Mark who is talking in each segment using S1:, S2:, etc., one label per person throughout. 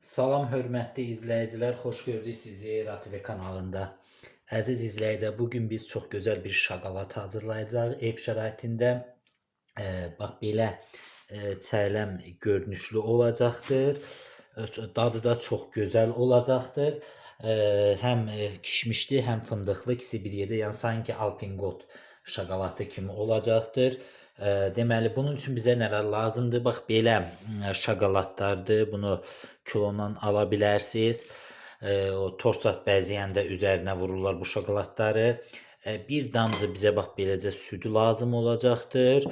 S1: Salam hörmətli izləyicilər, xoş gördük sizi RTV kanalında. Əziz izləyicilər, bu gün biz çox gözəl bir şokolad hazırlayacağıq ev şəraitində. E, bax belə e, çəyləm görünüşlü olacaqdır. Dadı da çox gözəl olacaqdır. E, həm kişmişli, həm fındıqlı ikisi bir yerdə, yəni sanki Alpingot şokoladı kimi olacaqdır. E, deməli bunun üçün bizə nələr lazımdır? Bax belə m, şokoladlardır. Bunu kilondan ala bilərsiniz. O torsat bəzəyəndə üzərinə vururlar bu şokoladları. E, bir damcı bizə bax beləcə südü lazım olacaqdır.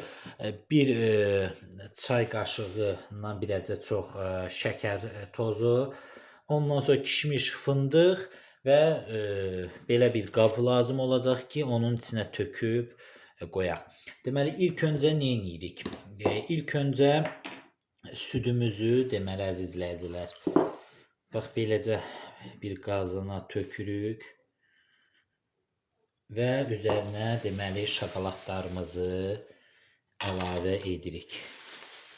S1: Bir çay qaşığından birəcə çox şəkər tozu. Ondan sonra kişmiş fındıq və belə bir qab lazım olacaq ki, onun içinə töküb qoyaq. Deməli ilk öncə nə edirik? E, ilk öncə südümüzü deməli əziz izləyicilər. Bax beləcə bir qazana tökürük və üzərinə deməli şokoladlarımızı əlavə edirik.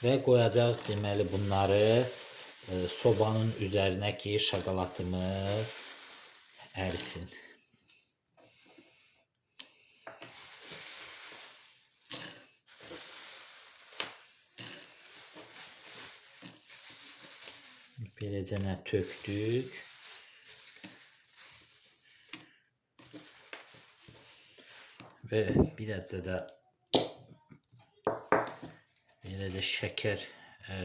S1: Və qoyacağıq deməli bunları e, sobanın üzərinə ki, şokoladımız ərisin. Beləcə tökdük. Və birəcə də belə də şəkər e,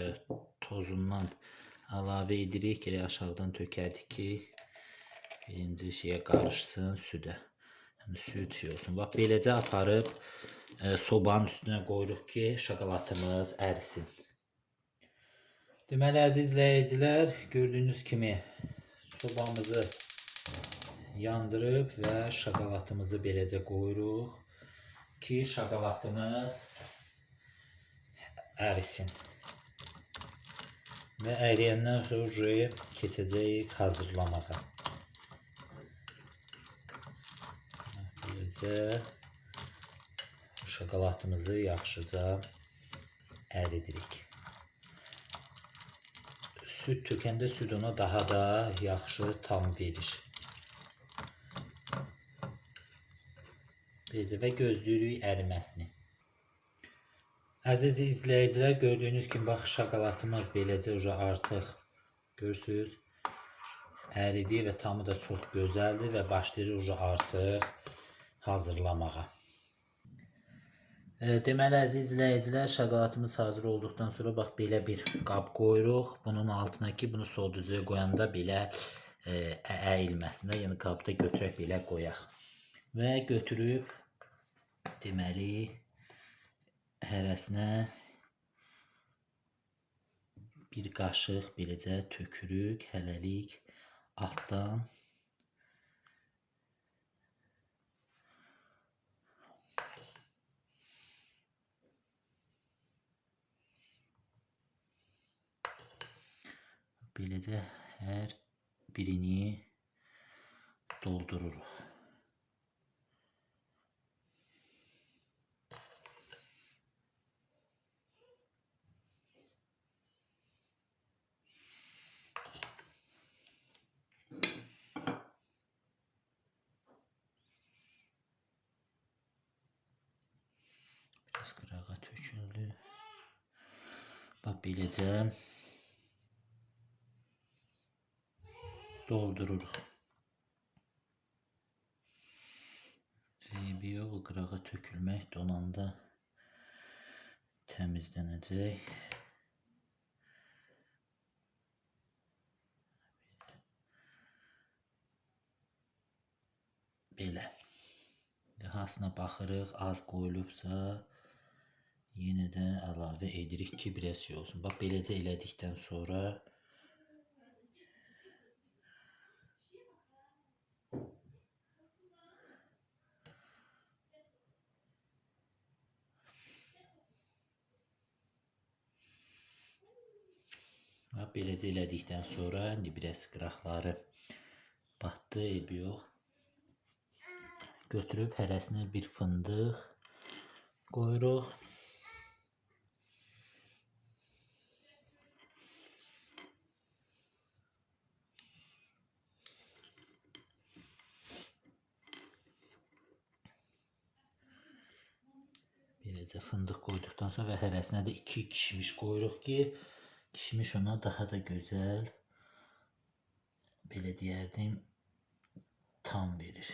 S1: tozundan əlavə edirik. Elə aşağıdan tökərdik ki, birinci şeyə qarışsın südə. Yəni süd şey olsun. Bax beləcə aparıb e, sobanın üstünə qoyuruq ki, şokoladımız ərisin. Deməli əziz izləyicilər, gördüyünüz kimi sobamızı yandırıb və şokoladımızı beləcə qoyuruq ki, şokoladımız ərisin. Və əriyəndən sonra keçəcəyik hazırlamağa. Beləcə şokoladımızı yaxşıca əridirik. Süd tökəndə süd ona daha da yaxşı tam verir. Beləcə və gözləyirik əriməsini. Əziz izləyicilər, gördüyünüz kimi bax şokoladımız beləcə uca artıq görürsüz əridi və tamı da çox gözəldir və başlayır uca artıq hazırlamağa. Deməli əziz izləyicilər, şokoladımız hazır olduqdan sonra bax belə bir qab qoyuruq. Bunun altına ki, bunu soduzuya qoyanda belə e, əyilməsinə, yəni qabda götürək belə qoyaq. Və götürüb deməli hərəsinə bir qaşıq beləcə tökürük hələlik altdan. Beləcə hər birini doldururuq. Biraz qırağa töküldü. Bax beləcə doldururuq. Eybi yox, qırağa tökülmək donanda təmizlənəcək. Belə. Hasına baxırıq, az qoyulubsa yenə də əlavə edirik ki, biraz şey olsun. Bax beləcə elədikdən sonra Beləcə elədikdən sonra indi biraz qıraqları batdı, eyb yox. Götürüb hərəsinə bir fındıq qoyuruq. Beləcə fındıq qoyduqdan sonra və hərəsinə də 2 kişmiş qoyuruq ki, kişmiş ona daha da gözəl belə deyərdim tam verir.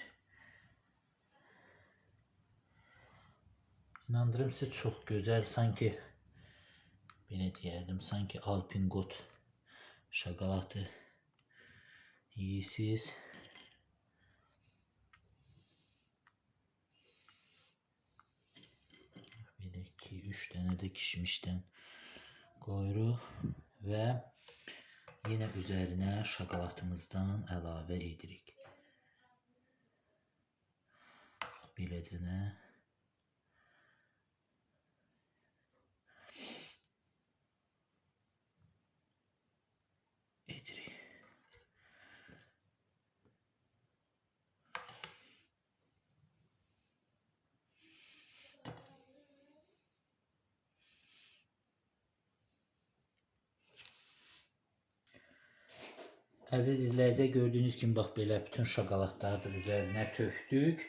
S1: İnandırım sizə çox gözəl, sanki belə deyərdim, sanki Alpingot şokolatı yeyirsiniz. Belə 2-3 dənə də kişmişdən qoyuruq və yenə üzərinə şokoladımızdan əlavə edirik. Beləcənə Əziz izləyicilər, gördüyünüz kimi bax belə bütün şokoladları da üzərinə tökdük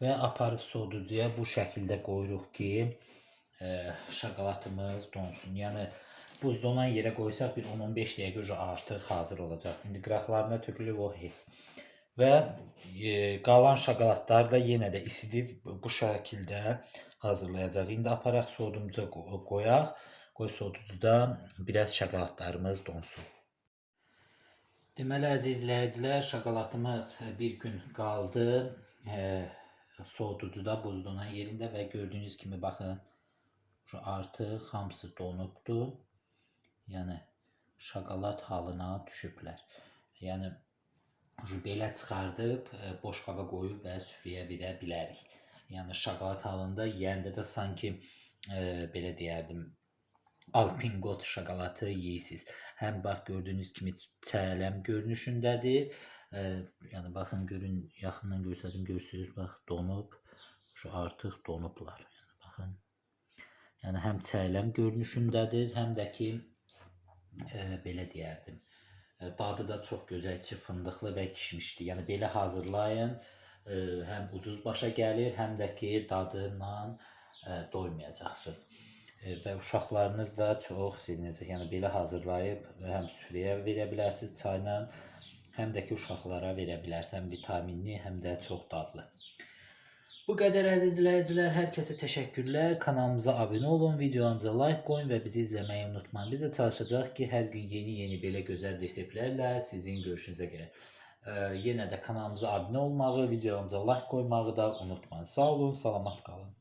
S1: və aparıb soducuya bu şəkildə qoyuruq ki, e, şokoladımız donsun. Yəni buz donan yerə qoysaq bir 10-15 dəqiqə ucu artıq hazır olacaq. İndi qıraqlarına tökülür o heç. Və e, qalan şokoladları da yenə də isidib bu şəkildə hazırlayacaq. İndi aparaq soğuducuya qo- qoyaq. Qoy soğuducuda biraz şokoladlarımız donsun. Deməli əziz izləyicilər, şokoladımız bir gün qaldı e, soğuducuda buz donan yerində və gördüyünüz kimi baxın artıq hamısı donubdur. Yəni şokolad halına düşüblər. Yəni belə çıxardıb e, boş qaba qoyub və süfrəyə verə bilərik. Yəni şokolad halında yeyəndə də sanki e, belə deyərdim Alpingot şokoladı yeyirsiniz. Həm bax gördüyünüz kimi çələm görünüşündədir. E, yəni baxın görün yaxından göstərdim görürsüz bax donub. Şu artıq donublar. Yəni baxın. Yəni həm çələm görünüşündədir, həm də ki e, belə deyərdim. E, dadı da çox gözəl içi fındıqlı və kişmişli. Yəni belə hazırlayın. E, həm ucuz başa gəlir, həm də ki dadından e, doymayacaqsınız. E, və uşaqlarınız da çox sevinəcək. Yəni belə hazırlayıb həm süfrəyə verə bilərsiniz çayla, həm də ki uşaqlara verə bilərsiniz. Həm vitaminli, həm də çox dadlı. Bu qədər əziz izləyicilər, hər kəsə təşəkkürlər. Kanalımıza abunə olun, videomuza like qoyun və bizi izləməyi unutmayın. Biz də çalışacağıq ki, hər gün yeni-yeni belə gözəl reseptlərlə sizin görüşünüzə gələk. Ə, yenə də kanalımıza abunə olmağı, videomuza like qoymağı da unutmayın. Sağ olun, salamat qalın.